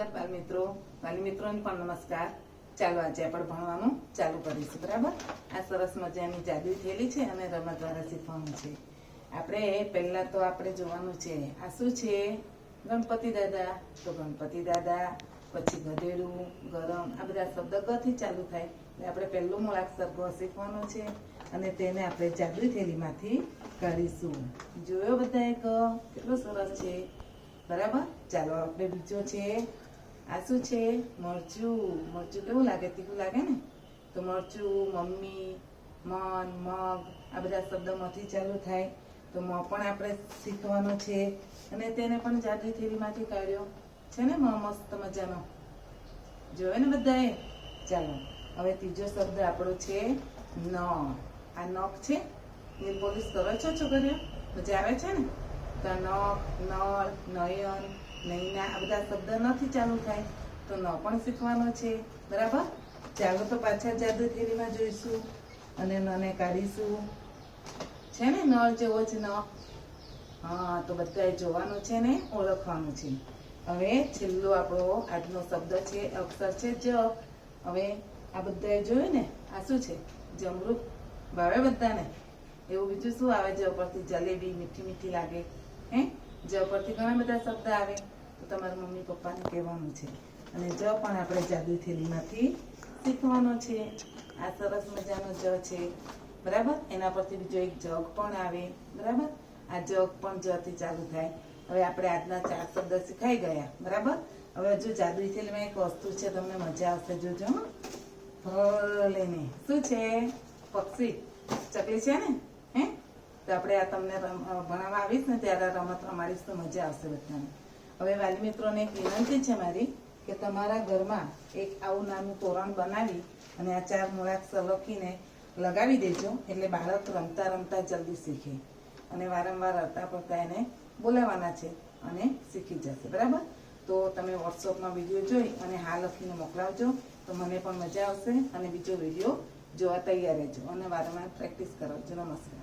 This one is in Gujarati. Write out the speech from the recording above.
નમસ્કાર બાલ મિત્રો. બાલ મિત્રોને પણ નમસ્કાર. ચાલો આજે આપણે ભણવાનું ચાલુ કરીશું, બરાબર? આ સરસ મજાની જાદુ થયેલી છે અને રમત દ્વારા શીખવાનું છે. આપણે પહેલા તો આપણે જોવાનું છે, આ શું છે? ગણપતિ દાદા. તો ગણપતિ દાદા, પછી ગધેડું, ગરમ, આ બધા શબ્દ ગથી ચાલુ થાય? એટલે આપણે પહેલું મૂળાક્ષર ગ શીખવાનું છે અને તેને આપણે જાદુ થેલીમાંથી કરીશું જોયો બધાએ ગ? કેટલો સરસ છે. બરાબર? ચાલો, આપણે બીજો છે. આ શું છે, મરચું મરચું કેવું લાગે? તીખું લાગે ને? તો મરચું, મમ્મી, મન, મગ, આ બધા શબ્દોમાંથી ચાલુ થાય. તો મ પણ આપણે શીખવાનો છે. અને તેને પણ જાદુ થેલીમાંથી કાઢ્યો. છે ને, મ? મસ્ત મજાનો. જોયો ને બધાએ? ચાલો, હવે ત્રીજો શબ્દ આપણો છે ન આ નખ છે? ને પોલીસ કરો છો છોકરીઓ? મજા આવે છે ને? તો નખ નળ નયન, નૈના, આ બધા શબ્દ નથી ચાલુ થાય. તો ન પણ શીખવાનો છે. બરાબર? ચાલો તો પાછા જાદુ થેરીમાં જોઈશું અને નને કાઢીશું. છે ને નળ જેવો જ ન? હા, તો બધાએ જોવાનું છે ને, ઓળખવાનું છે. હવે છેલ્લો આપણો આજનો શબ્દ છે, અક્ષર છે જ. હવે આ બધાએ જોયું ને? આ શું છે? જમરૂખ ભાવે બધાને? એવું બીજું શું આવે જ પરથી જલેબી મીઠી મીઠી લાગે. હે? જ પરથી ઘણા બધા શબ્દ આવે, તો તમારા મમ્મી પપ્પાને કહેવાનું છે. અને જ પણ આપણે જાદુ થેલીમાંથી શીખવાનો છે. આ સરસ મજાનો જ છે. બરાબર? એના પરથી બીજો એક જગ પણ આવે. બરાબર? આ જગ પણ જથી ચાલુ થાય. હવે આપણે આજના ચાર શબ્દ શીખાઈ ગયા. બરાબર? હવે હજુ જાદુ થેલીમાં એક વસ્તુ છે, તમને મજા આવશે. જોજો ભલે ભલેને શું છે? પક્ષી. ચકલી છે ને? તો આપણે આ તમને ભણાવવા આવીશ ને ત્યારે રમત રમાડીશ તો મજા આવશે બધાને. હવે વાલી મિત્રોને એક વિનંતી છે મારી કે તમારા ઘરમાં એક આવું નાનું તોરણ બનાવી અને આ ચાર મૂળાક્ષર લખીને લગાવી દેજો, એટલે બાળક રમતા રમતા જલ્દી શીખે. અને વારંવાર રડતા પડતા એને બોલાવવાના છે અને શીખી જશે. બરાબર? તો તમે વોટ્સઅપમાં વીડિયો જોઈ અને હા લખીને મોકલાવજો, તો મને પણ મજા આવશે અને બીજો વીડિયો જોવા તૈયાર રહેજો. અને વારંવાર પ્રેક્ટિસ કરાવજો નમસ્કાર